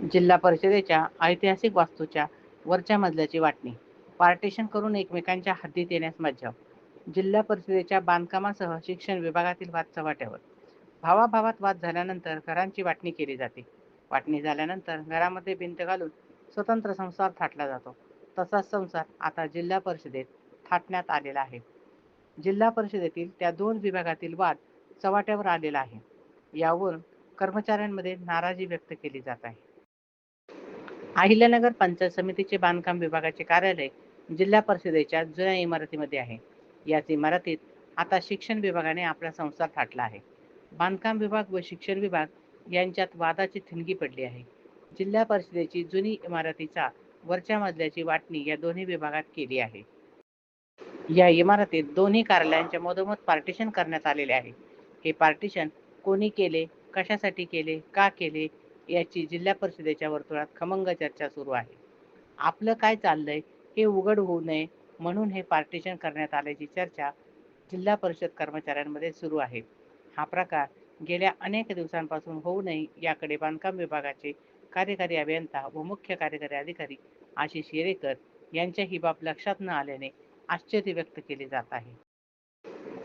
जिल्हा परिषदेच्या ऐतिहासिक वास्तूच्या वरच्या मजल्याची वाटणी. पार्टेशन करून एकमेकांच्या हद्दीत येण्यास मज्जाव. जिल्हा परिषदेच्या बांधकामासह शिक्षण विभागातील वाद चव्हाट्यावर. भावाभावात वाद झाल्यानंतर घरांची वाटणी केली जाते. वाटणी झाल्यानंतर घरामध्ये भिंत घालून स्वतंत्र संसार थाटला जातो. तसाच संसार आता जिल्हा परिषदेत थाटण्यात आलेला आहे. जिल्हा परिषदेतील त्या दोन विभागातील वाद चव्हाट्यावर आलेला आहे. यावरून कर्मचाऱ्यांमध्ये नाराजी व्यक्त केली जात आहे. अहिल्यानगर पंचायत समितीचे बांधकाम विभागाचे कार्यालय जिल्हा परिषदेच्या जुन्या इमारतीमध्ये आहे. याच इमारतीत आता शिक्षण विभागाने आपला संसार थाटला आहे. बांधकाम विभाग व शिक्षण विभाग यांच्यात वादाची थिणगी पडली आहे. जिल्हा परिषदेची जुनी इमारतीचा वरच्या मजल्याची वाटणी या दोन्ही विभागात केली आहे. या इमारतीत दोन्ही कार्यालयांच्या मधोमध पार्टिशन करण्यात आलेले आहे. हे पार्टिशन कोणी केले कशासाठी केले का केले याची जिल्हा परिषदेच्या वर्तुळात खमंग चर्चा सुरू आहे. आपलं काय चाललंय? हे उघड होऊ नये म्हणून हे पार्टिशन करण्यात आल्याची चर्चा जिल्हा परिषद कर्मचाऱ्यांमध्ये सुरू आहे. हा प्रकार गेल्या अनेक दिवसांपासून होऊ नये याकडे बांधकाम विभागाचे कार्यकारी अभियंता व मुख्य कार्यकारी अधिकारी आशिष येरेकर यांच्या ही बाब लक्षात न आल्याने आश्चर्य व्यक्त केले जात आहे.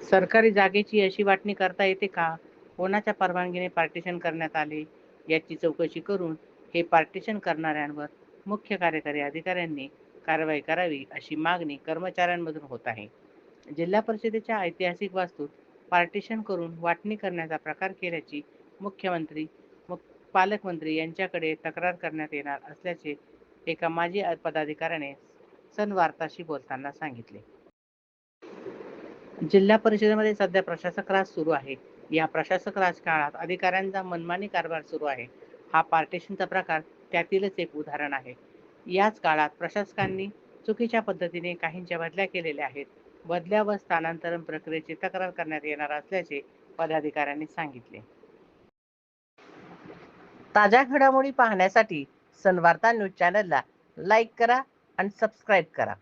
सरकारी जागेची अशी वाटणी करता येते का? कोणाच्या परवानगीने पार्टिशन करण्यात आले? याची चौकशी करून हे पार्टिशन करणाऱ्यांवर मुख्य कार्यकारी अधिकाऱ्यांनी कारवाई करावी अशी मागणी कर्मचाऱ्यांमधून होत आहे. जिल्हा परिषदेच्या ऐतिहासिक वास्तूत पार्टिशन करून वाटणी करण्याचा प्रकार केल्याची मुख्यमंत्री मुख पालकमंत्री यांच्याकडे तक्रार करण्यात येणार असल्याचे एका माजी पदाधिकाऱ्याने सन वार्ताशी बोलताना सांगितले. जिल्हा परिषदेमध्ये सध्या प्रशासक राज सुरू आहे. या प्रशासक राजकारणात अधिकाऱ्यांचा मनमानी कारभार सुरू आहे. हा पार्टेशनचा प्रकार त्यातीलच एक उदाहरण आहे. याच काळात प्रशासकांनी चुकीच्या पद्धतीने काहींच्या बदल्या केलेल्या आहेत. बदल्या व स्थानांतरण प्रक्रियेची तक्रार करण्यात येणार असल्याचे पदाधिकाऱ्यांनी सांगितले. ताज्या घडामोडी पाहण्यासाठी सनवार्ता न्यूज चॅनलला लाईक करा आणि सबस्क्राईब करा.